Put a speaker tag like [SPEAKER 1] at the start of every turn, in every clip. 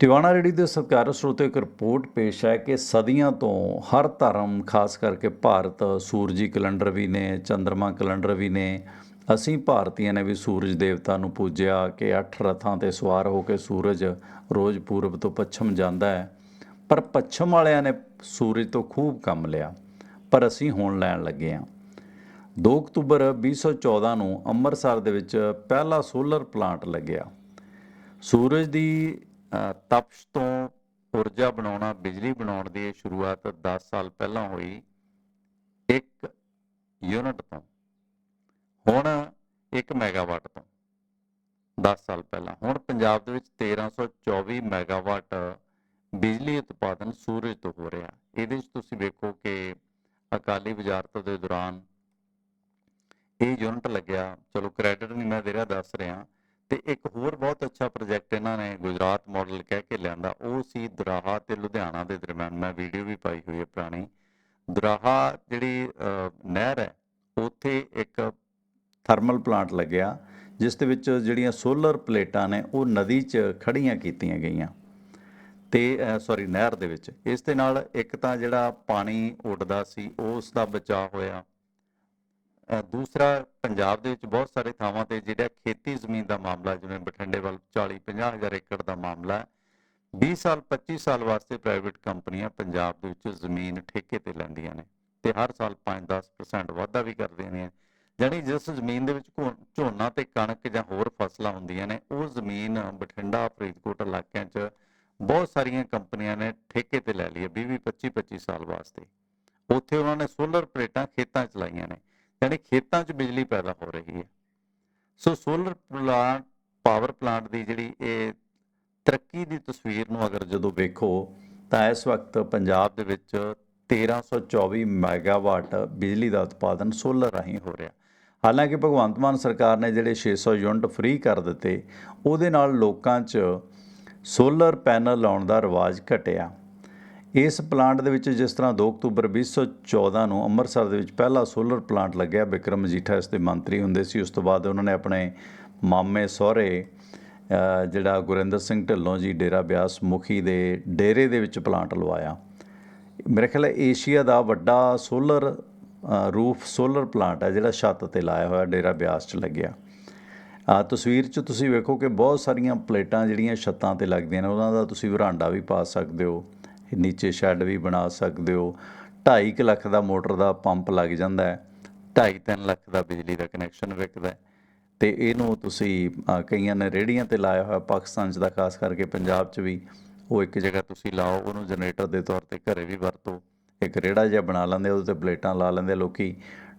[SPEAKER 1] Tiwana ready ਦੇ ਸਤਿਕਾਰ ਸਰੋਤੇ ਇੱਕ ਰਿਪੋਰਟ ਪੇਸ਼ ਹੈ ਕਿ ਸਦੀਆਂ ਤੋਂ ਹਰ ਧਰਮ, ਖਾਸ ਕਰਕੇ ਭਾਰਤ, ਸੂਰਜੀ ਕੈਲੰਡਰ ਵੀ ਨੇ ਚੰ드ਰਮਾ ਕੈਲੰਡਰ ਵੀ ਨੇ, ਅਸੀਂ ਭਾਰਤੀਆਂ ਨੇ ਵੀ ਸੂਰਜ ਦੇਵਤਾ ਨੂੰ ਪੂਜਿਆ ਕਿ ਅੱਠ ਰਥਾਂ ਤੇ ਸਵਾਰ ਹੋ ਕੇ ਸੂਰਜ ਰੋਜ਼ ਪੂਰਬ ਤੋਂ ਪੱਛਮ ਜਾਂਦਾ ਹੈ। ਪਰ ਪੱਛਮ ਵਾਲਿਆਂ ਨੇ ਸੂਰਜ ਤੋਂ ਖੂਬ ਕੰਮ ਲਿਆ, ਪਰ ਅਸੀਂ ਹੁਣ ਲੈਣ ਲੱਗੇ ਹਾਂ। 2 ਅਕਤੂਬਰ 2014 ਨੂੰ ਅੰਮ੍ਰਿਤਸਰ ਦੇ ਵਿੱਚ ਪਹਿਲਾ ਸੋਲਰ ਪਲਾਂਟ ਲੱਗਿਆ। ਸੂਰਜ ਦੀ ਤਪਸ਼ ਤੋਂ ਊਰਜਾ ਬਣਾਉਣਾ, ਬਿਜਲੀ ਬਣਾਉਣ ਦੀ ਸ਼ੁਰੂਆਤ 10 ਸਾਲ ਪਹਿਲਾਂ ਹੋਈ ਇੱਕ ਯੂਨਿਟ ਤੋਂ। ਹੁਣ 1 ਮੈਗਾਵਾਟ ਤੋਂ 10 ਸਾਲ ਪਹਿਲਾਂ। ਹੁਣ ਪੰਜਾਬ ਦੇ ਵਿੱਚ 1324 ਮੈਗਾਵਾਟ ਬਿਜਲੀ ਉਤਪਾਦਨ ਸੂਰਜ ਤੋਂ ਹੋ ਰਿਹਾ। ਇਹਦੇ ਵਿੱਚ ਤੁਸੀਂ ਵੇਖੋ ਕਿ ਅਕਾਲੀ ਵਜ਼ਾਰਤ ਦੇ ਦੌਰਾਨ ਇਹ ਯੂਨਿਟ ਲੱਗਿਆ। ਚਲੋ ਕ੍ਰੈਡਿਟ ਨਹੀਂ ਮੈਂ ਦੇ ਰਿਹਾ ਦੱਸ ਰਿਹਾ। ਤੇ ਇੱਕ ਹੋਰ ਬਹੁਤ ਅੱਛਾ ਪ੍ਰੋਜੈਕਟ ਇਹਨਾਂ ਨੇ ਗੁਜਰਾਤ ਮਾਡਲ ਕਹਿ ਕੇ ਲਿਆਂਦਾ, ਉਹ ਸੀ ਦਰਾਹਾ ਤੇ ਲੁਧਿਆਣਾ ਦੇ ਦਰਮਿਆਨ। ਮੈਂ ਵੀਡੀਓ ਵੀ ਪਾਈ ਹੋਈ ਹੈ ਪੁਰਾਣੀ। ਦਰਾਹਾ ਜਿਹੜੀ ਨਹਿਰ ਹੈ, ਉੱਥੇ ਇੱਕ ਥਰਮਲ ਪਲਾਂਟ ਲੱਗਿਆ, ਜਿਸ ਦੇ ਵਿੱਚ ਜਿਹੜੀਆਂ ਸੋਲਰ ਪਲੇਟਾਂ ਨੇ, ਉਹ ਨਦੀ 'ਚ ਖੜੀਆਂ ਕੀਤੀਆਂ ਗਈਆਂ। ਤੇ ਸੌਰੀ ਨਹਿਰ ਦੇ ਵਿੱਚ। ਇਸ ਦੇ ਨਾਲ ਇੱਕ ਤਾਂ ਜਿਹੜਾ ਪਾਣੀ ਉੱਡਦਾ ਸੀ, ਉਸ ਦਾ ਬਚਾਅ ਹੋਇਆ। ਦੂਸਰਾ, ਪੰਜਾਬ ਦੇ ਵਿੱਚ ਬਹੁਤ ਸਾਰੇ ਥਾਵਾਂ ਤੇ ਜਿਹੜਾ ਖੇਤੀ ਜ਼ਮੀਨ ਦਾ ਮਾਮਲਾ, ਜਿਵੇਂ ਬਠਿੰਡੇ ਵੱਲ 40 50 ਹਜ਼ਾਰ ਏਕੜ ਦਾ ਮਾਮਲਾ ਹੈ 20 ਸਾਲ 25 ਸਾਲ ਵਾਸਤੇ ਪ੍ਰਾਈਵੇਟ ਕੰਪਨੀਆਂ ਪੰਜਾਬ ਦੇ ਵਿੱਚ ਜ਼ਮੀਨ ਠੇਕੇ ਤੇ ਲੈਂਦੀਆਂ ਨੇ ਤੇ ਹਰ ਸਾਲ 5-10% ਵਾਧਾ ਵੀ ਕਰਦੀਆਂ ਨੇ। ਜਾਣੀ ਜਿਸ ਜ਼ਮੀਨ ਦੇ ਵਿੱਚ ਝੋਨਾ ਤੇ ਕਣਕ ਜਾਂ ਹੋਰ ਫਸਲਾਂ ਹੁੰਦੀਆਂ ਨੇ, ਉਹ ਜ਼ਮੀਨ ਬਠਿੰਡਾ, ਫਰੀਦਕੋਟ ਇਲਾਕਿਆਂ 'ਚ ਬਹੁਤ ਸਾਰੀਆਂ ਕੰਪਨੀਆਂ ਨੇ ਠੇਕੇ ਤੇ ਲੈ ਲਈ ਹੈ 20 25 25 ਸਾਲ ਵਾਸਤੇ। ਉੱਥੇ ਉਹਨਾਂ ਨੇ ਸੋਲਰ ਪਲੇਟਾਂ ਖੇਤਾਂ 'ਚ ਲਾਈਆਂ ਨੇ। ਯਾਨੀ ਖੇਤਾਂ 'ਚ ਬਿਜਲੀ ਪੈਦਾ ਹੋ ਰਹੀ ਹੈ। So solar plant power plant ਦੀ ਜਿਹੜੀ ਇਹ ਤਰੱਕੀ ਦੀ ਤਸਵੀਰ ਨੂੰ ਅਗਰ ਜਦੋਂ ਵੇਖੋ, ਤਾਂ ਇਸ ਵਕਤ ਪੰਜਾਬ ਦੇ ਵਿੱਚ 1324 ਮੈਗਾਵਾਟ ਬਿਜਲੀ ਦਾ ਉਤਪਾਦਨ ਸੋਲਰ ਰਾਹੀਂ ਹੋ ਰਿਹਾ। ਹਾਲਾਂਕਿ ਭਗਵੰਤ ਮਾਨ ਸਰਕਾਰ ਨੇ ਜਿਹੜੇ 600 ਯੂਨਿਟ ਫ੍ਰੀ ਕਰ ਦਿੱਤੇ, ਉਹਦੇ ਨਾਲ ਲੋਕਾਂ 'ਚ ਸੋਲਰ ਪੈਨਲ ਲਾਉਣ ਦਾ ਰਿਵਾਜ ਘਟਿਆ। ਇਸ ਪਲਾਂਟ ਦੇ ਵਿੱਚ ਜਿਸ ਤਰ੍ਹਾਂ 2 ਅਕਤੂਬਰ 2014 ਨੂੰ ਅੰਮ੍ਰਿਤਸਰ ਦੇ ਵਿੱਚ ਪਹਿਲਾ ਸੋਲਰ ਪਲਾਂਟ ਲੱਗਿਆ, ਵਿਕਰਮ ਮਜੀਠਾ ਇਸ ਦੇ ਮੰਤਰੀ ਹੁੰਦੇ ਸੀ। ਉਸ ਤੋਂ ਬਾਅਦ ਉਹਨਾਂ ਨੇ ਆਪਣੇ ਮਾਮੇ, ਸਹੁਰੇ ਜਿਹੜਾ ਗੁਰਿੰਦਰ ਸਿੰਘ ਢਿੱਲੋਂ ਜੀ, ਡੇਰਾ ਬਿਆਸ ਮੁਖੀ ਦੇ ਡੇਰੇ ਦੇ ਵਿੱਚ ਪਲਾਂਟ ਲਵਾਇਆ। ਮੇਰੇ ਖਿਆਲ ਏਸ਼ੀਆ ਦਾ ਵੱਡਾ ਸੋਲਰ ਰੂਫ ਸੋਲਰ ਪਲਾਂਟ ਹੈ ਜਿਹੜਾ ਛੱਤ ਤੇ ਲਾਇਆ ਹੋਇਆ ਡੇਰਾ ਬਿਆਸ 'ਚ ਲੱਗਿਆ। ਆ ਤਸਵੀਰ 'ਚ ਤੁਸੀਂ ਵੇਖੋ ਕਿ ਬਹੁਤ ਸਾਰੀਆਂ ਪਲੇਟਾਂ ਜਿਹੜੀਆਂ ਛੱਤਾਂ ਤੇ ਲੱਗਦੀਆਂ ਨੇ, ਉਹਨਾਂ ਦਾ ਤੁਸੀਂ ਵਰਾਂਡਾ ਵੀ ਪਾ ਸਕਦੇ ਹੋ। ਨੀਚੇ ਸ਼ੈੱਡ ਵੀ ਬਣਾ ਸਕਦੇ ਹੋ। 2.5 ਲੱਖ ਦਾ ਮੋਟਰ ਦਾ ਪੰਪ ਲੱਗ ਜਾਂਦਾ ਹੈ। 2.5 ਲੱਖ ਦਾ ਬਿਜਲੀ ਦਾ ਕਨੈਕਸ਼ਨ ਵਿਕਦਾ ਹੈ। ਤੇ ਇਹਨੂੰ ਤੁਸੀਂ ਕਈਆਂ ਨੇ ਰੇੜੀਆਂ ਤੇ ਲਾਇਆ ਹੋਇਆ, ਪਾਕਿਸਤਾਨ 'ਚ ਦਾ ਖਾਸ ਕਰਕੇ ਪੰਜਾਬ 'ਚ ਵੀ, ਉਹ ਇੱਕ ਜਗ੍ਹਾ ਤੁਸੀਂ ਲਾਓ, ਉਹਨੂੰ ਜਨਰੇਟਰ ਦੇ ਤੌਰ ਤੇ ਘਰੇ ਵੀ ਵਰਤੋ। ਇੱਕ ਰੇੜਾ ਜਿਹਾ ਬਣਾ ਲੈਂਦੇ ਉਹਦੇ ਤੇ ਪਲੇਟਾਂ ਲਾ ਲੈਂਦੇ ਲੋਕੀ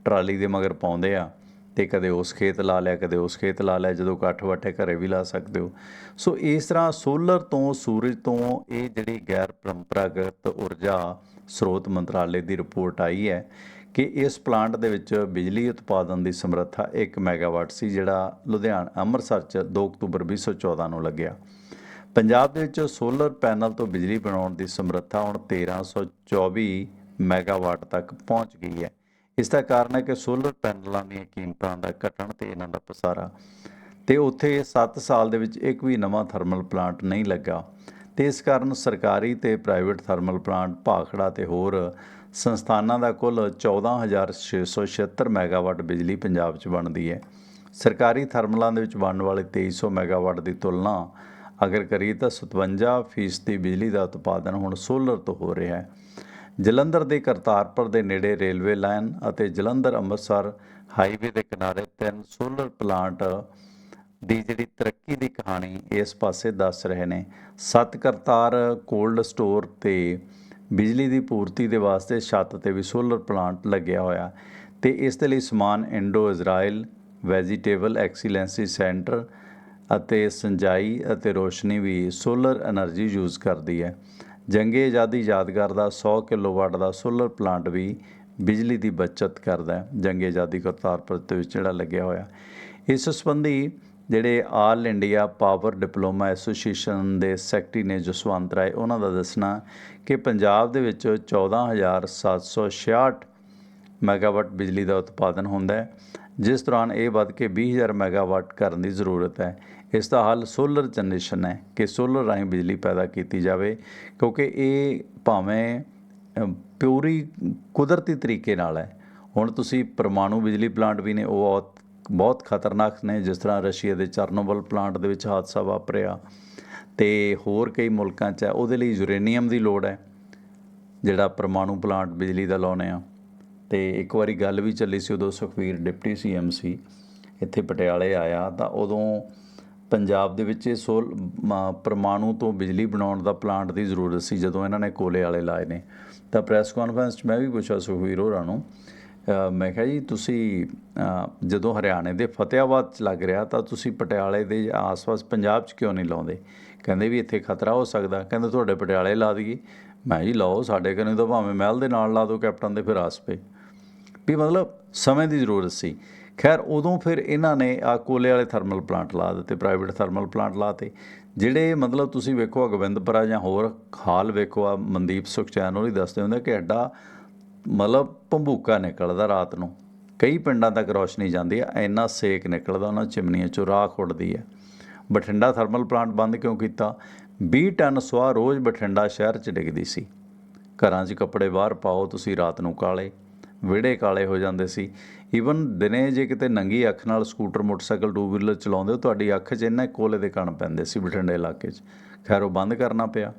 [SPEAKER 1] ਟਰਾਲੀ ਦੇ ਮਗਰ ਪਾਉਂਦੇ ਆ। ਤੇ ਕਦੇ ਉਸ ਖੇਤ ਲਾ ਲਿਆ, ਕਦੇ ਉਸ ਖੇਤ ਲਾ ਲਿਆ, ਜਦੋਂ ਇਕੱਠ ਵੱਠੇ ਘਰੇ ਵੀ ਲਾ ਸਕਦੇ ਹੋ। ਸੋ ਇਸ ਤਰ੍ਹਾਂ ਸੋਲਰ ਤੋਂ, ਸੂਰਜ ਤੋਂ ਇਹ ਜਿਹੜੀ ਗੈਰ ਪਰੰਪਰਾਗਤ ਊਰਜਾ ਸਰੋਤ ਮੰਤਰਾਲੇ ਦੀ ਰਿਪੋਰਟ ਆਈ ਹੈ ਕਿ ਇਸ ਪਲਾਂਟ ਦੇ ਵਿੱਚ ਬਿਜਲੀ ਉਤਪਾਦਨ ਦੀ ਸਮਰੱਥਾ 1 ਮੈਗਾਵਾਟ ਸੀ, ਜਿਹੜਾ ਲੁਧਿਆਣਾ, ਅੰਮ੍ਰਿਤਸਰ 'ਚ 2 ਅਕਤੂਬਰ 2014 ਨੂੰ ਲੱਗਿਆ। ਪੰਜਾਬ ਦੇ ਵਿੱਚ ਸੋਲਰ ਪੈਨਲ ਤੋਂ ਬਿਜਲੀ ਬਣਾਉਣ ਦੀ ਸਮਰੱਥਾ ਹੁਣ 1324 ਮੈਗਾਵਾਟ ਤੱਕ ਪਹੁੰਚ ਗਈ ਹੈ। ਇਸ ਦਾ ਕਾਰਨ ਹੈ ਕਿ ਸੋਲਰ ਪੈਨਲਾਂ ਦੀਆਂ ਕੀਮਤਾਂ ਦਾ ਘਟਣ ਤੇ ਇਹਨਾਂ ਦਾ ਪਸਾਰਾ ਤੇ ਉੱਥੇ 7 ਸਾਲ ਦੇ ਵਿੱਚ ਇੱਕ ਵੀ ਨਵਾਂ ਥਰਮਲ ਪਲਾਂਟ ਨਹੀਂ ਲੱਗਾ। ਤੇ ਇਸ ਕਾਰਨ ਸਰਕਾਰੀ ਤੇ ਪ੍ਰਾਈਵੇਟ ਥਰਮਲ ਪਲਾਂਟ ਭਾਖੜਾ ਤੇ ਹੋਰ ਸੰਸਥਾਨਾਂ ਦਾ ਕੁੱਲ 14676 ਮੈਗਾਵਾਟ ਬਿਜਲੀ ਪੰਜਾਬ 'ਚ ਬਣਦੀ ਹੈ। ਸਰਕਾਰੀ ਥਰਮਲਾਂ ਦੇ ਵਿੱਚ ਬਣਨ ਵਾਲੇ 2300 ਮੈਗਾਵਾਟ ਦੀ ਤੁਲਨਾ ਅਗਰ ਕਰੀਏ ਤਾਂ 57% ਫੀਸਦੀ ਬਿਜਲੀ ਦਾ ਉਤਪਾਦਨ ਹੁਣ ਸੋਲਰ ਤੋਂ ਹੋ ਰਿਹਾ ਹੈ। ਜਲੰਧਰ ਦੇ ਕਰਤਾਰਪੁਰ ਦੇ ਨੇੜੇ ਰੇਲਵੇ ਲਾਈਨ ਅਤੇ ਜਲੰਧਰ ਅੰਮ੍ਰਿਤਸਰ ਹਾਈਵੇ ਦੇ ਕਿਨਾਰੇ ਤਿੰਨ ਸੋਲਰ ਪਲਾਂਟ ਦੀ ਜਿਹੜੀ ਤਰੱਕੀ ਦੀ ਕਹਾਣੀ ਇਸ ਪਾਸੇ ਦੱਸ ਰਹੇ ਨੇ। ਸਤ ਕਰਤਾਰ ਕੋਲਡ ਸਟੋਰ ਤੇ ਬਿਜਲੀ ਦੀ ਪੂਰਤੀ ਦੇ ਵਾਸਤੇ ਛੱਤ ਤੇ ਵੀ ਸੋਲਰ ਪਲਾਂਟ ਲੱਗਿਆ ਹੋਇਆ। ਤੇ ਇਸ ਦੇ ਲਈ ਸਮਾਨ Indo Israel, vegetable excellency centre ਅਤੇ ਸੰਜਾਈ ਅਤੇ ਰੋਸ਼ਨੀ ਵੀ ਸੋਲਰ એનર્ਜੀ ਯੂਜ਼ ਕਰਦੀ ਹੈ। ਜੰਗੇ ਆਜ਼ਾਦੀ ਯਾਦਗਾਰ ਦਾ 100 ਕਿਲੋਵਾਟ ਦਾ ਸੋਲਰ ਪਲਾਂਟ ਵੀ ਬਿਜਲੀ ਦੀ ਬਚਤ ਕਰਦਾ ਹੈ। ਜੰਗੇ ਆਜ਼ਾਦੀ ਕਰਤਾਰਪੁਰ ਦੇ ਵਿੱਚ ਜਿਹੜਾ ਲੱਗਿਆ ਹੋਇਆ। ਇਸ ਸੰਬੰਧੀ ਜਿਹੜੇ all India power diploma association ਦੇ ਸੈਕਟਰੀ ਨੇ ਜਸਵੰਤ ਰਾਏ, ਉਹਨਾਂ ਦਾ ਦੱਸਣਾ ਕਿ ਪੰਜਾਬ ਦੇ ਵਿੱਚ 14766 ਮੈਗਾਵਾਟ ਬਿਜਲੀ ਦਾ ਉਤਪਾਦਨ ਹੁੰਦਾ ਹੈ। ਜਿਸ ਦੌਰਾਨ ਇਹ ਵੱਧ ਕੇ 20000 ਮੈਗਾਵਾਟ ਕਰਨ ਦੀ ਜ਼ਰੂਰਤ ਹੈ। ਇਸ ਦਾ ਹੱਲ ਸੋਲਰ ਜਨਰੇਸ਼ਨ ਹੈ ਕਿ ਸੋਲਰ ਰਾਹੀਂ ਬਿਜਲੀ ਪੈਦਾ ਕੀਤੀ ਜਾਵੇ, ਕਿਉਂਕਿ ਇਹ ਭਾਵੇਂ ਪਿਊਰੀ ਕੁਦਰਤੀ ਤਰੀਕੇ ਨਾਲ ਹੈ। ਹੁਣ ਤੁਸੀਂ ਪਰਮਾਣੂ ਬਿਜਲੀ ਪਲਾਂਟ ਵੀ ਨੇ, ਉਹ ਬਹੁਤ ਬਹੁਤ ਖਤਰਨਾਕ ਨੇ, ਜਿਸ ਤਰ੍ਹਾਂ ਰਸ਼ੀਆ ਦੇ ਚਰਨੋਬਲ ਪਲਾਂਟ ਦੇ ਵਿੱਚ ਹਾਦਸਾ ਵਾਪਰਿਆ ਤੇ ਹੋਰ ਕਈ ਮੁਲਕਾਂ 'ਚ ਹੈ, ਉਹਦੇ ਲਈ ਯੂਰੇਨੀਅਮ ਦੀ ਲੋੜ ਹੈ, ਜਿਹੜਾ ਪਰਮਾਣੂ ਪਲਾਂਟ ਬਿਜਲੀ ਦਾ ਲਾਉਨੇ ਆ। ਤੇ ਇੱਕ ਵਾਰੀ ਗੱਲ ਵੀ ਚੱਲੀ ਸੀ ਉਦੋਂ ਸੁਖਵੀਰ ਡਿਪਟੀ ਸੀਐਮ ਸੀ, ਇੱਥੇ ਪਟਿਆਲੇ ਆਇਆ ਤਾਂ ਉਦੋਂ ਪੰਜਾਬ ਦੇ ਵਿੱਚ ਇਹ ਸੋਲ ਪਰਮਾਣੂ ਤੋਂ ਬਿਜਲੀ ਬਣਾਉਣ ਦਾ ਪਲਾਂਟ ਦੀ ਜ਼ਰੂਰਤ ਸੀ ਜਦੋਂ ਇਹਨਾਂ ਨੇ ਕੋਲੇ ਵਾਲੇ ਲਾਏ ਨੇ। ਤਾਂ ਪ੍ਰੈਸ ਕਾਨਫਰੰਸ 'ਚ ਮੈਂ ਵੀ ਪੁੱਛਿਆ ਸੁਖਵੀਰ ਹੋਰਾਂ ਨੂੰ ਮੈਂ ਕਿਹਾ ਜੀ ਤੁਸੀਂ ਜਦੋਂ ਹਰਿਆਣੇ ਦੇ ਫਤਿਆਬਾਦ 'ਚ ਲੱਗ ਰਿਹਾ ਤਾਂ ਤੁਸੀਂ ਪਟਿਆਲੇ ਦੇ ਆਸ-ਪਾਸ ਪੰਜਾਬ 'ਚ ਕਿਉਂ ਨਹੀਂ ਲਾਉਂਦੇ? ਕਹਿੰਦੇ ਵੀ ਇੱਥੇ ਖਤਰਾ ਹੋ ਸਕਦਾ। ਕਹਿੰਦੇ ਤੁਹਾਡੇ ਪਟਿਆਲੇ ਲਾ ਦਈਏ। ਮੈਂ ਜੀ ਲਾਓ, ਸਾਡੇ ਕਨੇ ਤਾਂ ਭਾਵੇਂ ਮਹਿਲ ਦੇ ਨਾਲ ਲਾ ਦਿਓ, ਕੈਪਟਨ ਦੇ ਫਿਰ ਆਸ ਪਏ। ਵੀ ਮਤਲਬ ਸਮੇਂ ਦੀ ਜ਼ਰੂਰਤ ਸੀ। ਖੈਰ, ਉਦੋਂ ਫਿਰ ਇਹਨਾਂ ਨੇ ਆ ਕੋਲੇ ਵਾਲੇ ਥਰਮਲ ਪਲਾਂਟ ਲਾ ਦਿੱਤੇ ਪ੍ਰਾਈਵੇਟ ਥਰਮਲ ਪਲਾਂਟ ਲਾਤੇ ਜਿਹੜੇ ਮਤਲਬ ਤੁਸੀਂ ਵੇਖੋ ਆ ਗੋਬਿੰਦਪੁਰਾ ਜਾਂ ਹੋਰ ਹਾਲ ਵੇਖੋ ਆ, ਮਨਦੀਪ ਸੁਖਚੈਨ ਉਹ ਹੀ ਦੱਸਦੇ ਹੁੰਦੇ ਕਿ ਐਡਾ ਮਤਲਬ ਭੰਬੂਕਾ ਨਿਕਲਦਾ ਰਾਤ ਨੂੰ। ਕਈ ਪਿੰਡਾਂ ਤੱਕ ਰੋਸ਼ਨੀ ਜਾਂਦੀ ਹੈ ਇੰਨਾ ਸੇਕ ਨਿਕਲਦਾ ਉਹਨਾਂ ਚਿਮਨੀਆਂ ਚੋਂ, ਰਾਖ ਉੱਡਦੀ ਹੈ ਬਠਿੰਡਾ ਥਰਮਲ ਪਲਾਂਟ ਬੰਦ ਕਿਉਂ ਕੀਤਾ? 20 ਟਨ ਸਵਾਹ ਰੋਜ਼ ਬਠਿੰਡਾ ਸ਼ਹਿਰ 'ਚ ਡਿੱਗਦੀ ਸੀ। ਘਰਾਂ 'ਚ ਕੱਪੜੇ ਬਾਹਰ ਪਾਓ, ਤੁਸੀਂ ਰਾਤ ਨੂੰ ਕਾਲੇ। ਵਿਹੜੇ ਕਾਲੇ ਹੋ ਜਾਂਦੇ ਸੀ। ਈਵਨ ਦਿਨੇ ਜੇ ਕਿਤੇ ਨੰਗੀ ਅੱਖ ਨਾਲ ਸਕੂਟਰ, ਮੋਟਰਸਾਈਕਲ ਟੂ ਵੀਲਰ ਚਲਾਉਂਦੇ ਹੋ, ਤੁਹਾਡੀ ਅੱਖ 'ਚ ਇੰਨੇ ਕੋਲੇ ਦੇ ਕਣ ਪੈਂਦੇ ਸੀ ਬਠਿੰਡੇ ਇਲਾਕੇ 'ਚ। ਖੈਰ, ਉਹ ਬੰਦ ਕਰਨਾ ਪਿਆ।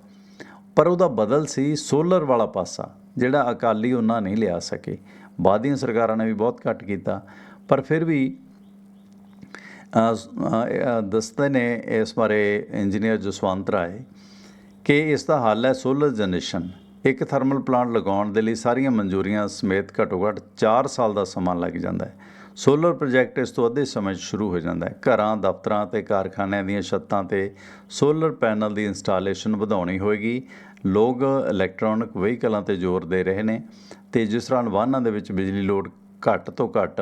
[SPEAKER 1] ਪਰ ਉਹਦਾ ਬਦਲ ਸੀ ਸੋਲਰ ਵਾਲਾ ਪਾਸਾ, ਜਿਹੜਾ ਅਕਾਲੀ ਉਹਨਾਂ ਨਹੀਂ ਲਿਆ ਸਕੇ। ਬਾਅਦ ਦੀਆਂ ਸਰਕਾਰਾਂ ਨੇ ਵੀ ਬਹੁਤ ਘੱਟ ਕੀਤਾ। ਪਰ ਫਿਰ ਵੀ ਦੱਸਦੇ ਨੇ ਇਸ ਬਾਰੇ ਇੰਜੀਨੀਅਰ ਜਸਵੰਤ ਰਾਏ ਕਿ ਇਸ ਦਾ ਹੱਲ ਹੈ ਸੋਲਰ ਜਨਰੇਸ਼ਨ ਇੱਕ ਥਰਮਲ ਪਲਾਂਟ ਲਗਾਉਣ ਦੇ ਲਈ ਸਾਰੀਆਂ ਮਨਜ਼ੂਰੀਆਂ ਸਮੇਤ ਘੱਟੋ ਘੱਟ 4 ਸਾਲ ਦਾ ਸਮਾਂ ਲੱਗ ਜਾਂਦਾ ਹੈ। ਸੋਲਰ ਪ੍ਰੋਜੈਕਟ ਇਸ ਤੋਂ ਅੱਧੇ ਸਮੇਂ 'ਚ ਸ਼ੁਰੂ ਹੋ ਜਾਂਦਾ ਹੈ। ਘਰਾਂ, ਦਫ਼ਤਰਾਂ ਤੇ ਕਾਰਖਾਨਿਆਂ ਦੀਆਂ ਛੱਤਾਂ ਤੇ ਸੋਲਰ ਪੈਨਲ ਦੀ ਇੰਸਟਾਲੇਸ਼ਨ ਵਧਾਉਣੀ ਹੋਏਗੀ। ਲੋਕ ਇਲੈਕਟ੍ਰੋਨਿਕ ਵਹੀਕਲਾਂ ਤੇ ਜ਼ੋਰ ਦੇ ਰਹੇ ਨੇ ਤੇ ਜਿਸ ਤਰ੍ਹਾਂ ਵਾਹਨਾਂ ਦੇ ਵਿੱਚ ਬਿਜਲੀ ਲੋਡ ਘੱਟ ਤੋਂ ਘੱਟ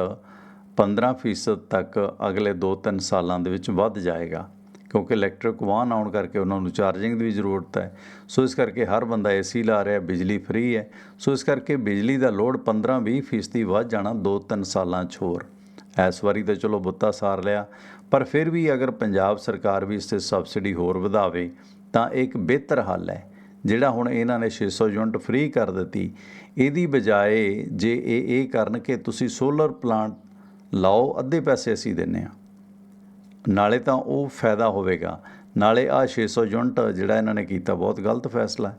[SPEAKER 1] 15% ਤੱਕ ਅਗਲੇ 2-3 ਸਾਲਾਂ ਦੇ ਵਿੱਚ ਵੱਧ ਜਾਏਗਾ। ਕਿਉਂਕਿ ਇਲੈਕਟ੍ਰਿਕ ਵਾਹਨ ਆਉਣ ਕਰਕੇ ਉਹਨਾਂ ਨੂੰ ਚਾਰਜਿੰਗ ਦੀ ਵੀ ਜ਼ਰੂਰਤ ਹੈ। ਸੋ ਇਸ ਕਰਕੇ ਹਰ ਬੰਦਾ ਏਸੀ ਲਾ ਰਿਹਾ, ਬਿਜਲੀ ਫ੍ਰੀ ਹੈ। ਸੋ ਇਸ ਕਰਕੇ ਬਿਜਲੀ ਦਾ ਲੋਡ 15-20 ਫੀਸਦੀ ਵੱਧ ਜਾਣਾ 2-3 ਸਾਲਾਂ 'ਚ ਹੋਰ। ਇਸ ਵਾਰੀ ਤਾਂ ਚਲੋ ਬੁੱਤਾ ਸਾਰ ਲਿਆ, ਪਰ ਫਿਰ ਵੀ ਅਗਰ ਪੰਜਾਬ ਸਰਕਾਰ ਵੀ ਇਸ ਤੇ ਸਬਸਿਡੀ ਹੋਰ ਵਧਾਵੇ, ਤਾਂ ਇਹ ਇੱਕ ਬਿਹਤਰ ਹੱਲ ਹੈ, ਜਿਹੜਾ ਹੁਣ ਇਹਨਾਂ ਨੇ 600 ਯੂਨਿਟ ਫ੍ਰੀ ਕਰ ਦਿੱਤੀ। ਇਹਦੀ ਬਜਾਏ ਜੇ ਇਹ ਇਹ ਕਰਨ ਕਿ ਤੁਸੀਂ ਸੋਲਰ ਪਲਾਂਟ ਲਾਓ, ਅੱਧੇ ਪੈਸੇ ਅਸੀਂ ਦਿੰਨੇ ਆ ਨਾਲੇ ਤਾਂ ਉਹ ਫਾਇਦਾ ਹੋਵੇਗਾ। ਨਾਲੇ ਆ 600 ਯੂਨਿਟ ਜਿਹੜਾ ਇਹਨਾਂ ਨੇ ਕੀਤਾ ਬਹੁਤ ਗਲਤ ਫੈਸਲਾ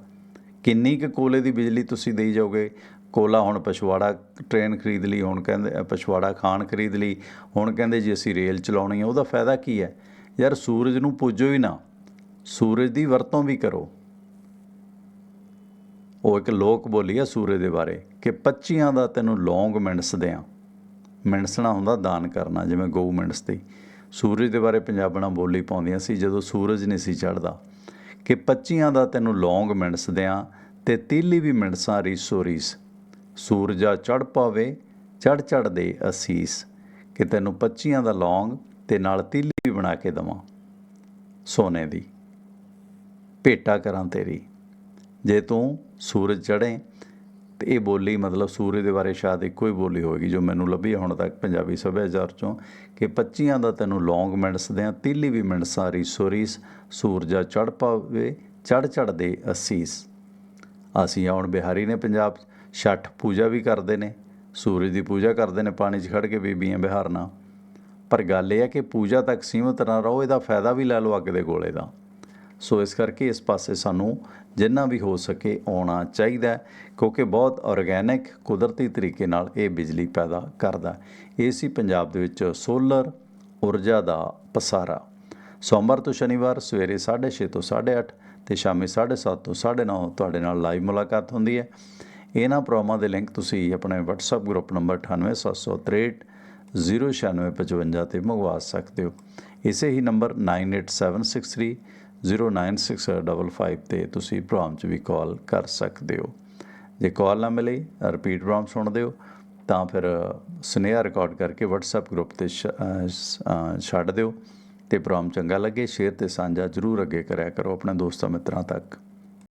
[SPEAKER 1] ਕਿੰਨੀ ਕੁ ਕੋਲੇ ਦੀ ਬਿਜਲੀ ਤੁਸੀਂ ਦੇਈ ਜਾਓਗੇ? ਕੋਲਾ ਹੁਣ ਪਛਵਾੜਾ ਟ੍ਰੇਨ ਖਰੀਦ ਲਈ ਹੁਣ ਕਹਿੰਦੇ ਅ, ਪਛਵਾੜਾ ਖਾਨ ਖਰੀਦ ਲਈ ਹੁਣ ਕਹਿੰਦੇ ਜੀ ਅਸੀਂ ਰੇਲ ਚਲਾਉਣੀ ਹੈ ਉਹਦਾ ਫਾਇਦਾ ਕੀ ਹੈ? ਯਾਰ ਸੂਰਜ ਨੂੰ ਪੂਜੋ ਹੀ ਨਾ। ਸੂਰਜ ਦੀ ਵਰਤੋਂ ਵੀ ਕਰੋ। ਉਹ ਇੱਕ ਲੋਕ ਬੋਲੀ ਆ ਸੂਰਜ ਦੇ ਬਾਰੇ ਕਿ ਪੱਚੀਆਂ ਦਾ ਤੈਨੂੰ ਲੌਂਗ ਮਿੰਟਸ ਦਿਆਂ। ਮਿੰਟਸਣਾ ਹੁੰਦਾ ਦਾਨ ਕਰਨਾ ਜਿਵੇਂ ਗਊ ਮਿੰਟਸ ਦੀ ਸੂਰਜ ਦੇ ਬਾਰੇ ਪੰਜਾਬਣਾਂ ਬੋਲੀ ਪਾਉਂਦੀਆਂ ਸੀ, ਜਦੋਂ ਸੂਰਜ ਨਹੀਂ ਸੀ ਚੜ੍ਹਦਾ। ਕਿ ਪੱਚੀਆਂ ਦਾ ਤੈਨੂੰ ਲੌਂਗ ਮਿੰਟਸ ਦਿਆਂ ਤੇ ਤੀਲੀ ਵੀ ਮਿੰਟਸਾਂ ਰੀਸੋ ਰੀਸ। ਸੂਰਜਾ ਚੜ ਪਾਵੇ ਚੜ ਚੜ ਦੇ ਅਸੀਸ। ਕਿ ਤੈਨੂੰ ਪੱਚੀਆਂ ਦਾ ਲੌਂਗ ਤੇ ਨਾਲ ਤੀਲੀ ਵੀ ਬਣਾ ਕੇ ਦਵਾਂ। ਸੋਨੇ ਦੀ। ਭੇਟਾ ਕਰਾਂ ਤੇਰੀ। ਜੇ ਤੂੰ ਸੂਰਜ ਚੜ੍ਹੇ ਤੇ ਇਹ ਬੋਲੀ ਮਤਲਬ ਸੂਰਜ ਦੇ ਬਾਰੇ ਸ਼ਾਇਦ ਇੱਕੋ ਹੀ ਬੋਲੀ ਹੋਏਗੀ ਜੋ ਮੈਨੂੰ ਲੱਭੀ ਹੁਣ ਤੱਕ ਪੰਜਾਬੀ ਸੱਭਿਆਚਾਰ ਚੋਂ, ਕਿ ਪੱਚੀਆਂ ਦਾ ਤੈਨੂੰ ਲੌਂਗ ਮਿੰਟਸ ਦਿਆਂ, ਤੀਲੀ ਵੀ ਮਿੰਟ ਸਾਰੀ ਸੋਰੀਸ, ਸੂਰਜਾ ਚੜ ਪਾਵੇ ਚੜ ਚੜ ਦੇ ਅਸੀਸ। ਅਸੀਂ ਆਉਣ ਬਿਹਾਰੀ ਨੇ ਪੰਜਾਬ 'ਚ ਛਠ ਪੂਜਾ ਵੀ ਕਰਦੇ ਨੇ, ਸੂਰਜ ਦੀ ਪੂਜਾ ਕਰਦੇ ਨੇ, ਪਾਣੀ 'ਚ ਖੜ ਕੇ ਬੀਬੀਆਂ ਬਿਹਾਰਨਾ। ਪਰ ਗੱਲ ਇਹ ਹੈ ਕਿ ਪੂਜਾ ਤੱਕ ਸੀਮਤ ਨਾ ਰਹੋ, ਇਹਦਾ ਫਾਇਦਾ ਵੀ ਲੈ ਲਓ ਅੱਗ ਦੇ ਗੋਲੇ ਦਾ। ਸੋ ਇਸ ਕਰਕੇ ਇਸ ਪਾਸੇ ਸਾਨੂੰ ਜਿੰਨਾ ਵੀ ਹੋ ਸਕੇ ਆਉਣਾ ਚਾਹੀਦਾ ਕਿਉਂਕਿ ਬਹੁਤ ਆਰਗੈਨਿਕ ਕੁਦਰਤੀ ਤਰੀਕੇ ਨਾਲ ਇਹ ਬਿਜਲੀ ਪੈਦਾ ਕਰਦਾ ਇਹ ਸੀ ਪੰਜਾਬ ਦੇ ਵਿੱਚ ਸੋਲਰ ਊਰਜਾ ਦਾ ਪਸਾਰਾ। ਸੋਮਵਾਰ ਤੋਂ ਸ਼ਨੀਵਾਰ ਸਵੇਰੇ 6:30 ਤੋਂ 8:30 ਤੇ ਸ਼ਾਮੀ 7:30 ਤੋਂ 9:30 ਤੁਹਾਡੇ ਨਾਲ ਲਾਈਵ ਮੁਲਾਕਾਤ ਹੁੰਦੀ ਹੈ। ਇਹਨਾਂ ਪ੍ਰੋਗਰਾਮਾਂ ਦੇ ਲਿੰਕ ਤੁਸੀਂ ਆਪਣੇ WhatsApp ਗਰੁੱਪ ਨੰਬਰ 98763 09655 ਤੇ ਮੰਗਵਾ ਸਕਦੇ ਹੋ ਇਸੇ ਹੀ ਨੰਬਰ 98763 09655 ਤੇ ਤੁਸੀਂ ਪ੍ਰੋਗਰਾਮ 'ਚ ਵੀ ਕਾਲ ਕਰ ਸਕਦੇ ਹੋ। ਜੇ ਕਾਲ ਨਾ ਮਿਲੇ ਰਿਪੀਟ ਪ੍ਰੋਗਰਾਮ ਸੁਣਦੇ ਹੋ ਤਾਂ ਫਿਰ ਸੁਨੇਹਾ ਰਿਕਾਰਡ ਕਰਕੇ WhatsApp ਗਰੁੱਪ ਤੇ ਛੱਡ ਦਿਓ ਤੇ ਪ੍ਰੋਗਰਾਮ ਚੰਗਾ ਲੱਗੇ, ਸ਼ੇਅਰ ਤੇ ਸਾਂਝਾ ਜ਼ਰੂਰ ਅੱਗੇ ਕਰਿਆ ਕਰੋ। ਆਪਣੇ ਦੋਸਤਾਂ ਮਿੱਤਰਾਂ ਤੱਕ।